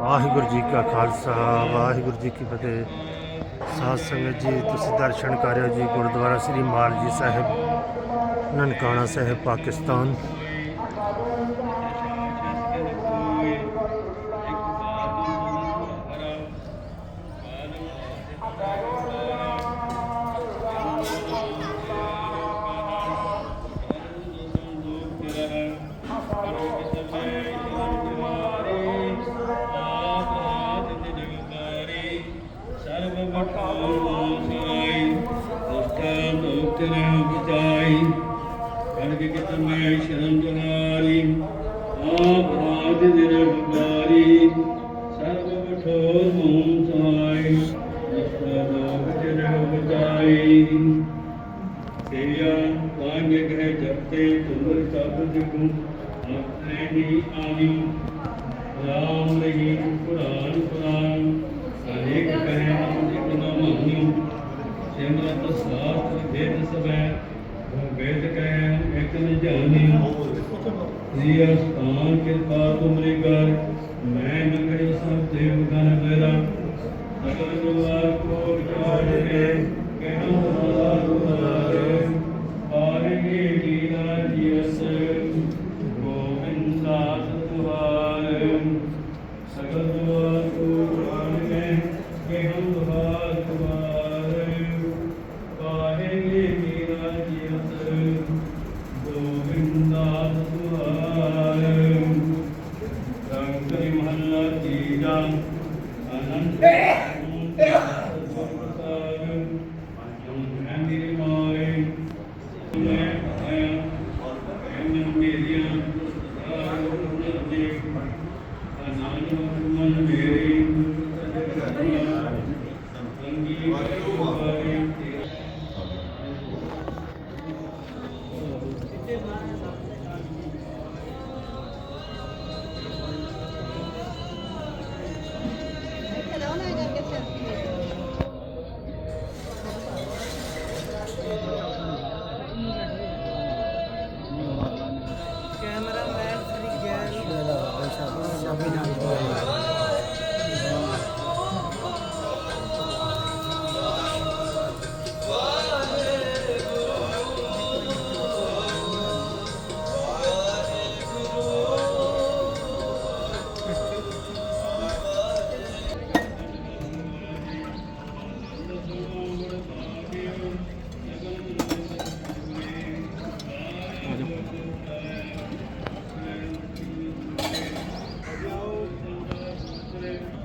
ਵਾਹਿਗੁਰੂ ਜੀ ਕਾ ਖਾਲਸਾ, ਵਾਹਿਗੁਰੂ ਜੀ ਕੀ ਫਤਿਹ। ਸਾਧ ਸੰਗਤ ਜੀ, ਤੁਸੀਂ ਦਰਸ਼ਨ ਕਰਿਓ ਜੀ ਗੁਰਦੁਆਰਾ ਸ੍ਰੀ ਮਾਲ ਜੀ ਸਾਹਿਬ, ਨਨਕਾਣਾ ਸਾਹਿਬ, ਪਾਕਿਸਤਾਨ। ਆਪ ਰਾਜ ਦਿਨ ਬੁਲਾਰੀ ਸਰਬ ਬਠੋਰ ਮੂੰ ਸਾਈ ਨਸਰ ਲੋਕ ਜਨ ਬਚਾਈ ਤੇਰਾ ਵਾਂਗ ਗਹਿ ਜਪਤੇ ਤੁਮਰ ਸਭ ਦਿਗੂ ਆਪਣੇ ਹੀ ਆਵੀ ਰਾਮ ਰਹੀ ਕੁਰਾਨ ਕੁਰਾਨ ਅਨੇਕ ਕਹੇ ਨਾਮ ਇੱਕ ਨਾ ਮਾਨਿਓ ਸਿਮਰਤ ਸਾਥ ਭੇਦ ਸਭੈ ਵੇਦ ਕਹਿ ਇੱਕ ਨ ਜਾਣਿਓ ਜੀ ਅਸਤਾਨ ਕਿਰਪਾ ਤੁਮਰੇ அனந்திடம் அனந்தம் நந்திரிமாய் நானும் மேரி தங்கி হবে না করে